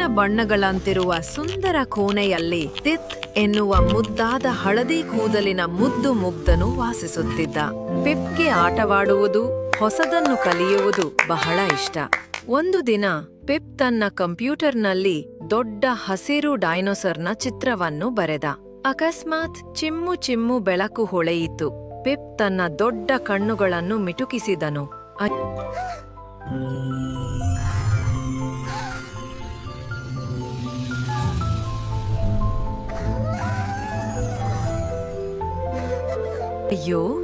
ಮುತ್ತಿನ ಬಣ್ಣಗಳಂತಿರುವ ಸುಂದರ ಕೋಣೆಯಲ್ಲಿ ತಿತ್ ಎನ್ನುವ ಮುದ್ದಾದ ಹಳದಿ ಕೂದಲಿನ ಮುದ್ದು ಮುಗ್ಧನು ವಾಸಿಸುತ್ತಿದ್ದ. ಪಿಪ್ಗೆ ಆಟವಾಡುವುದು, ಹೊಸದನ್ನು ಕಲಿಯುವುದು ಬಹಳ ಇಷ್ಟ. ಒಂದು ದಿನ ಪಿಪ್ ತನ್ನ ಕಂಪ್ಯೂಟರ್ನಲ್ಲಿ ದೊಡ್ಡ ಹಸಿರು ಡೈನೋಸರ್ನ ಚಿತ್ರವನ್ನು ಬರೆದ. ಅಕಸ್ಮಾತ್ ಚಿಮ್ಮು ಚಿಮ್ಮು ಬೆಳಕು ಹೊಳೆಯಿತು. ಪಿಪ್ ತನ್ನ ದೊಡ್ಡ ಕಣ್ಣುಗಳನ್ನು ಮಿಟುಕಿಸಿದನು. ಅಯ್ಯೋ,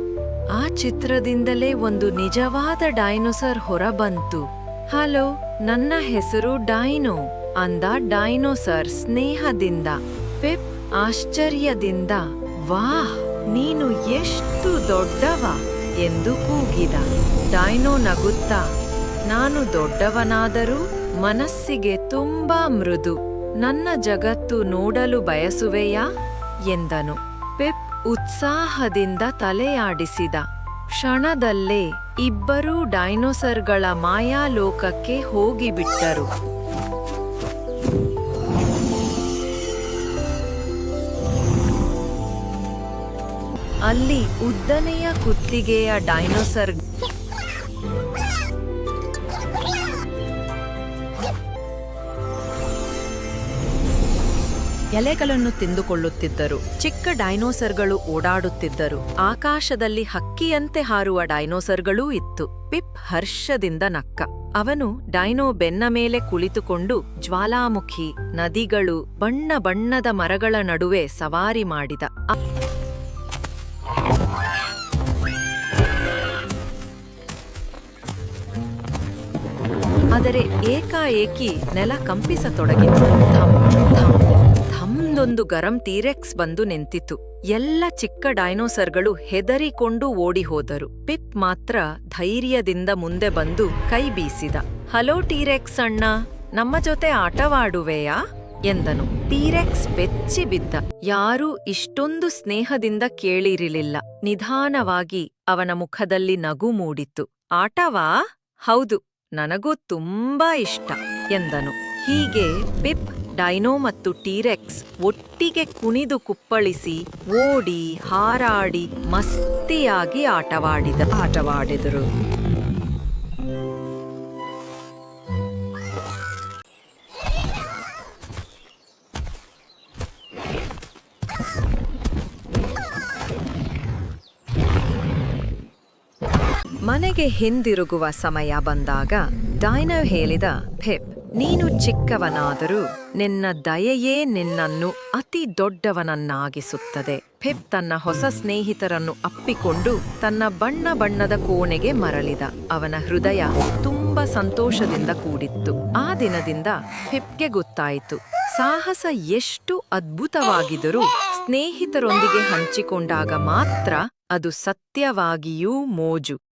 ಆ ಚಿತ್ರದಿಂದಲೇ ಒಂದು ನಿಜವಾದ ಡೈನೋಸರ್ ಹೊರಬಂತು. ಹಲೋ, ನನ್ನ ಹೆಸರು ಡೈನೋ ಅಂದ ಡೈನೋಸರ್ ಸ್ನೇಹದಿಂದ. ಪೆಪ್ ಆಶ್ಚರ್ಯದಿಂದ, ವಾಹ್, ನೀನು ಎಷ್ಟು ದೊಡ್ಡವ ಎಂದು ಕೂಗಿದ. ಡೈನೋ ನಗುತ್ತಾ, ನಾನು ದೊಡ್ಡವನಾದರೂ ಮನಸ್ಸಿಗೆ ತುಂಬಾ ಮೃದು, ನನ್ನ ಜಗತ್ತು ನೋಡಲು ಬಯಸುವೆಯಾ? ಎಂದನು. ಪೆಪ್ ಉತ್ಸಾಹದಿಂದ ತಲೆಯಾಡಿಸಿದ. ಕ್ಷಣದಲ್ಲೇ ಇಬ್ಬರೂ ಡೈನೋಸರ್ಗಳ ಮಾಯಾಲೋಕಕ್ಕೆ ಹೋಗಿಬಿಟ್ಟರು. ಅಲ್ಲಿ ಉದ್ದನೆಯ ಕುತ್ತಿಗೆಯ ಡೈನೋಸರ್ ಎಲೆಗಳನ್ನು ತಿಂದುಕೊಳ್ಳುತ್ತಿದ್ದರು. ಚಿಕ್ಕ ಡೈನೋಸರ್ಗಳು ಓಡಾಡುತ್ತಿದ್ದರು. ಆಕಾಶದಲ್ಲಿ ಹಕ್ಕಿಯಂತೆ ಹಾರುವ ಡೈನೋಸರ್ಗಳೂ ಇತ್ತು. ಪಿಪ್ ಹರ್ಷದಿಂದ ನಕ್ಕ. ಅವನು ಡೈನೋ ಬೆನ್ನ ಮೇಲೆ ಕುಳಿತುಕೊಂಡು ಜ್ವಾಲಾಮುಖಿ, ನದಿಗಳು, ಬಣ್ಣ ಬಣ್ಣದ ಮರಗಳ ನಡುವೆ ಸವಾರಿ ಮಾಡಿದ. ಆದರೆ ಏಕಾಏಕಿ ನೆಲ ಕಂಪಿಸತೊಡಗಿತು. ಧಮ್ ಧಮ್ ಧಮ್ದೊಂದು ಗರಂ ತೀರೆಕ್ಸ್ ಬಂದು ನಿಂತಿತು ಎಲ್ಲ ಚಿಕ್ಕ ಡೈನೋಸರ್ಗಳು ಹೆದರಿಕೊಂಡು ಓಡಿಹೋದರು. ಪಿಪ್ ಮಾತ್ರ ಧೈರ್ಯದಿಂದ ಮುಂದೆ ಬಂದು ಕೈ ಬೀಸಿದ. ಹಲೋ ಟೀರೆಕ್ಸ್ ಅಣ್ಣ, ನಮ್ಮ ಜೊತೆ ಆಟವಾಡುವೆಯಾ? ಎಂದನು. ಟೀರೆಕ್ಸ್ ಬೆಚ್ಚಿ ಬಿದ್ದ. ಯಾರೂ ಇಷ್ಟೊಂದು ಸ್ನೇಹದಿಂದ ಕೇಳಿರಲಿಲ್ಲ. ನಿಧಾನವಾಗಿ ಅವನ ಮುಖದಲ್ಲಿ ನಗು ಮೂಡಿತ್ತು. ಆಟವಾ? ಹೌದು, ನನಗೂ ತುಂಬಾ ಇಷ್ಟ, ಎಂದನು. ಹೀಗೆ ಪಿಪ್ ಡೈನೋ ಮತ್ತು ಟೀರೆಕ್ಸ್ ಒಟ್ಟಿಗೆ ಕುಣಿದು ಕುಪ್ಪಳಿಸಿ, ಓಡಿ, ಹಾರಾಡಿ, ಮಸ್ತಿಯಾಗಿ ಆಟವಾಡಿದ ಆಟವಾಡಿದರು. ಮನೆಗೆ ಹಿಂದಿರುಗುವ ಸಮಯ ಬಂದಾಗ ಡೈನೋ ಹೇಳಿದ ಫೆಪ್ ನೀನು ಚಿಕ್ಕವನಾದರೂ ನಿನ್ನ ದಯೆಯೇ ನಿನ್ನನ್ನು ಅತಿ ದೊಡ್ಡವನನ್ನಾಗಿಸುತ್ತದೆ. ಫೆಪ್ ತನ್ನ ಹೊಸ ಸ್ನೇಹಿತರನ್ನು ಅಪ್ಪಿಕೊಂಡು ತನ್ನ ಬಣ್ಣ ಬಣ್ಣದ ಕೋಣೆಗೆ ಮರಳಿದ. ಅವನ ಹೃದಯ ತುಂಬ ಸಂತೋಷದಿಂದ ಕೂಡಿತ್ತು. ಆ ದಿನದಿಂದ ಫೆಪ್ಗೆ ಗೊತ್ತಾಯಿತು. ಸಾಹಸ ಎಷ್ಟು ಅದ್ಭುತವಾಗಿದರೂ ಸ್ನೇಹಿತರೊಂದಿಗೆ ಹಂಚಿಕೊಂಡಾಗ ಮಾತ್ರ ಅದು ಸತ್ಯವಾಗಿಯೂ ಮೋಜು.